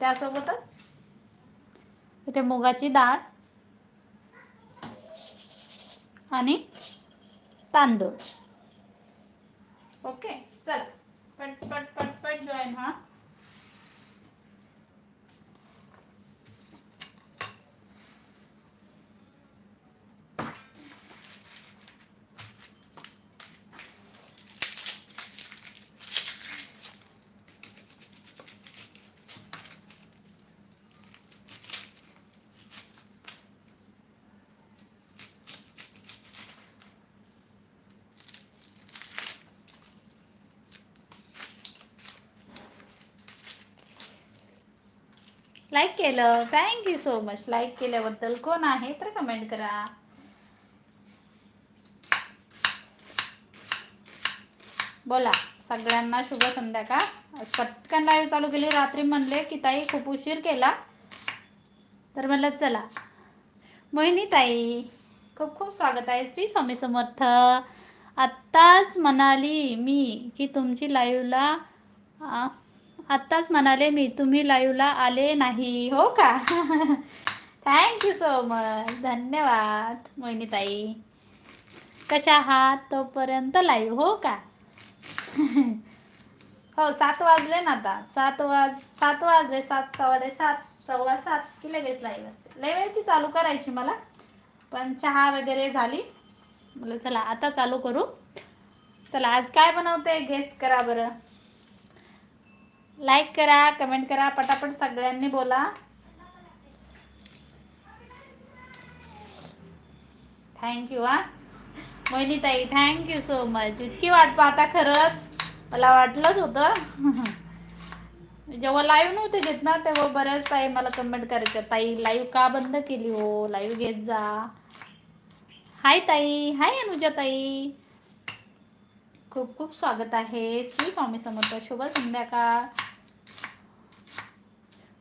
त्यासोबतच? इथे मुगाची डाळ आणि तांदूळ. ओके चला. पट पट पट पट जॉईन हा. लाईक केलं. थँक्यू सो मच लाईक केल्याबद्दल कोण आहे तर कमेंट करा. बोला. सगळ्यांना शुभ संध्याकाळ. पटकन लाईव्ह चालू केली. रात्री म्हणले की ताई खूप उशीर केला. तर म्हणलं चला. मोहिनी ताई खूप खूप स्वागत आहे. श्री स्वामी समर्थ. आत्ताच म्हणाली मी की तुमची लाईव्हला आत्ताच म्हणाले मी तुम्ही लाईव्हला आले नाही. हो का? थँक्यू सो मच धन्यवाद मोहिनीताई. कशा आहात? तोपर्यंत लाईव्ह हो का? हो सात वाजले ना आता. सात वाज सात वाजले सात सवाडे सात सव्वा सात की लगेच लाईव्ह असते. लय वेळची चालू करायची मला पण चहा वगैरे झाली. म्हटलं चला आता चालू करू. चला आज काय बनवते? गेस्ट करा बरं. लाईक करा कमेंट करा पटापट सगळ्यांनी बोला. थँक्यू हा. मोहिनीताई थँक्यू सो मच इतकी वाट पाहता खरंच. मला वाटलंच होतं. जेव्हा लाईव्ह नव्हते घेत ना तेव्हा बऱ्याच ताई मला कमेंट करायच्या ताई लाईव्ह का बंद केली हो? लाईव्ह घेत जा. हाय ताई. हाय अनुजा ताई. खूप खूप स्वागत आहे. श्री स्वामी समर्थ शुभ संध्याकाळ.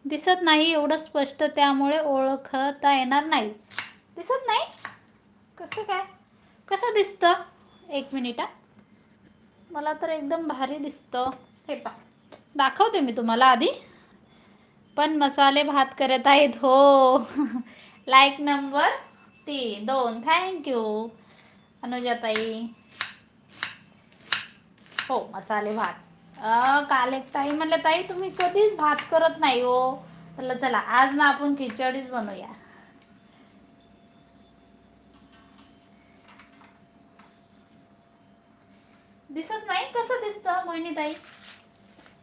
दिसत नाही एवढं स्पष्ट त्यामुळे ओळखता येणार नाही. दिसत नाही? कसं काय? कसं दिसतं? एक मिनिट हा. मला तर एकदम भारी दिसतं. हे पा दाखवते मी तुम्हाला आधी. पण मसाले भात करत आहेत हो. लाईक नंबर तीन. दोन. थँक्यू अनुजाताई. हो मसाले भात. काल एक ताई म्हणलं ताई तुम्ही कधीच भात करत नाही हो. म्हणलं चला आज ना आपण खिचडीच बनवूया. दिसत नाही? कसं दिसतं मोहिनी ताई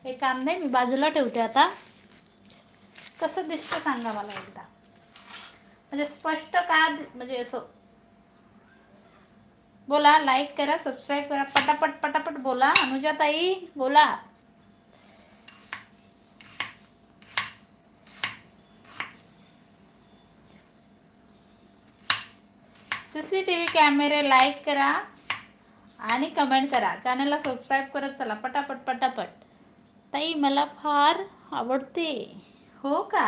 हे काम नाही मी बाजूला ठेवते आता. कसं दिसतं सांगा मला एकदा. म्हणजे स्पष्ट का म्हणजे असं बोला लाईक करा सबस्क्राईब करा पटापट पटापट बोला. अनुजाताई बोला. सीसीटीव्ही कॅमेरे लाईक करा आणि कमेंट करा. चॅनलला सबस्क्राईब करत चला. पटापट पटापट. ताई मला फार आवडते. हो का?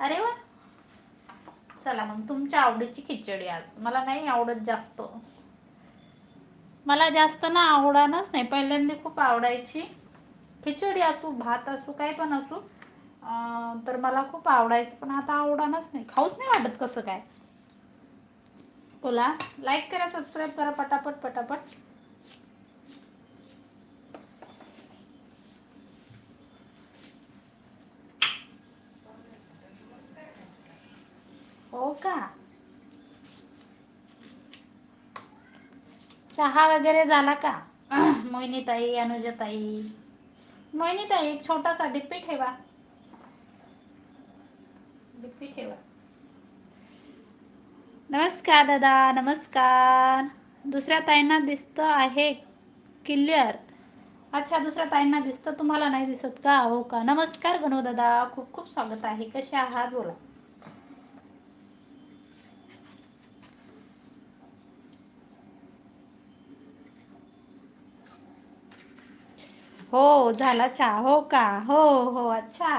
अरे वा. चला मग तुमच्या आवडीची खिचडी आज. मला नाही आवडत जास्त. मला जास्त ना आवडानच नाही. पहिल्यांदा खूप आवडायची. खिचडी असू भात असू काय पण असू तर मला खूप आवडायचं. पण आता आवडानच नाही. खाऊच नाही वाटत कसं काय. बोला. लाईक करा सबस्क्राईब करा पटापट पटापट. हो का? चहा वगैरे झाला का? मोहिनीताई अनुजाताई. मोहिनीताई एक छोटासा डिप्पी ठेवा. डिप्पी ठेवा. नमस्कार दादा नमस्कार. दुसऱ्या ताईंना दिसतं आहे क्लिअर. अच्छा दुसऱ्या ताईंना दिसतं तुम्हाला नाही दिसत का? हो का? नमस्कार गणू दादा. खूप खूप स्वागत आहे. कसे आहात? बोला. हो झाला चहा. हो का? हो हो अच्छा.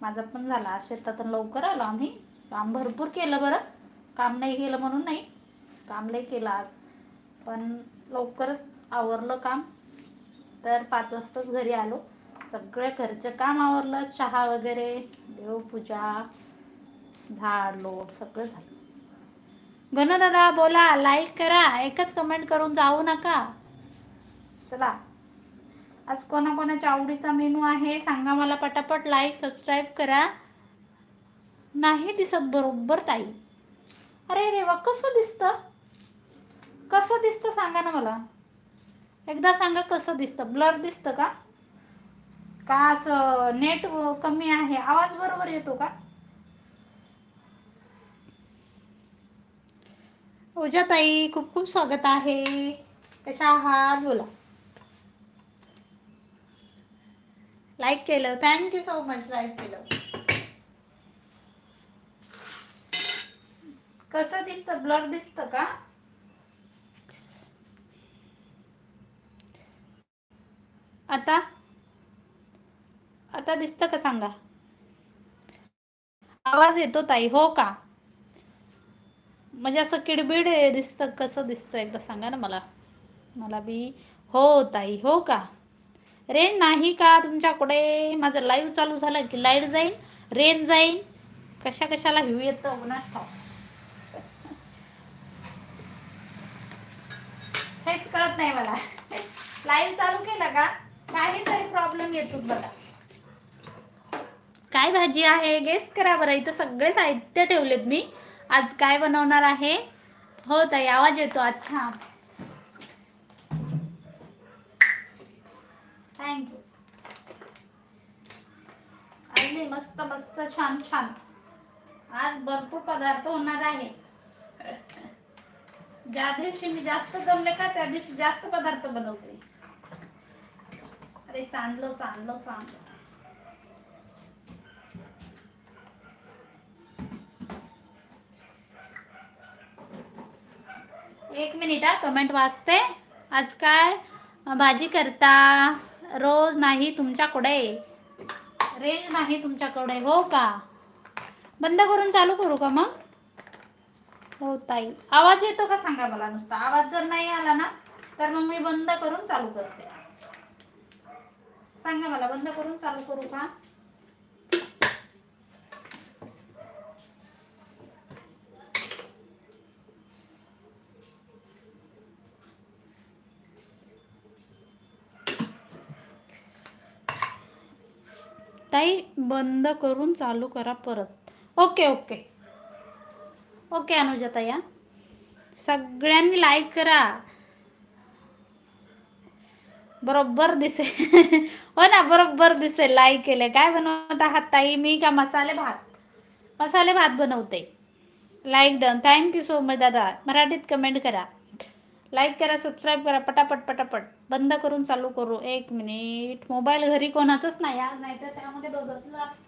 माझा पण झाला. शेतातून लवकर आलो आम्ही. काम भरपूर केलं बरं. काम नाही केलं म्हणून नाही. काम लई केलं आज. पण लवकरच आवरलं काम. तर पाच वाजताच घरी आलो. सगळे घरचं काम आवरलं. चहा वगैरे देवपूजा झाड लोट सगळं झालं. गण दादा बोला. लाईक करा. एकच कमेंट करून जाऊ नका. चला. आज कोणाकोणाच्या आवडीचा मेनू आहे सांगा मला पटापट लाईक सबस्क्राईब करा. नाही दिसत बरोबर ताई. अरे रे वा कसं दिसतं? कसं दिसतं सांगा ना मला. एकदा सांगा कसं दिसतं? ब्लर दिसतं का? का असं नेट कमी आहे? आवाज बरोबर येतो का? पूजा ताई खूप खूप स्वागत आहे. कशा आहात? बोला. लाईक केलं. थँक्यू सो मच लाईक केलं. कसं दिसतं? ब्लर दिसतं का? आता? आता दिसतं का? सांगा. आवाज येतो ताई. हो का? म्हणजे असं किडबिड दिसतं. कसं दिसतं एकदा सांगा ना मला. मला बी हो ताई. हो का? रेंज नाही का तुमच्याकडे? माझं लाईव्ह चालू झालं की लाइट जाईल रेंज जाईल. कशा कशाला व्ह्यू येतं कोणास हेच कळत नाही मला. लाईव्ह चालू केलं का? काहीतरी प्रॉब्लेम येतो बघा. काय भाजी आहे? गेस करा बरं. इथं सगळे साहित्य ठेवलेत मी. आज काय बनवणार आहे? हो ताई आवाज येतो. अच्छा. मस्त मस्त छान छान. आज भरपूर पदार्थ होणार आहे. ज्या दिवशी मी जास्त जमले का त्या दिवशी जास्त पदार्थ बनवते. अरे सांडलो सांडलो सांडलो. एक मिनिट हा कमेंट वाचते. आज काय? भाजी करता? रोज नाही तुमच्याकडे. रेंज नाही तुमच्याकडे हो का? बंद करून चालू करू का मग? हो ताई. आवाज येतो का सांगा मला नुसता? आवाज जर नाही आला ना तर मग मी बंद करून चालू करते. सांगा मला बंद करून चालू करू का? ताई बंद करून चालू करा परत. Okay okay. ओके अनुजा ताई सगळ्यांनी लाईक करा. बरोबर दिसेल हो ना बरोबर दिसेल लाईक केले. काय बनवत आहात ताई? मी का मसाले भात? मसाले भात बनवते. Like done thank you so much दादा. मराठीत कमेंट करा. लाईक करा सबस्क्राईब करा पटापट पटापट. बंद करून चालू करू. एक मिनिट. मोबाईल घरी कोणाचंच नाही. आज नाही तर त्यामध्ये बघतलं असतं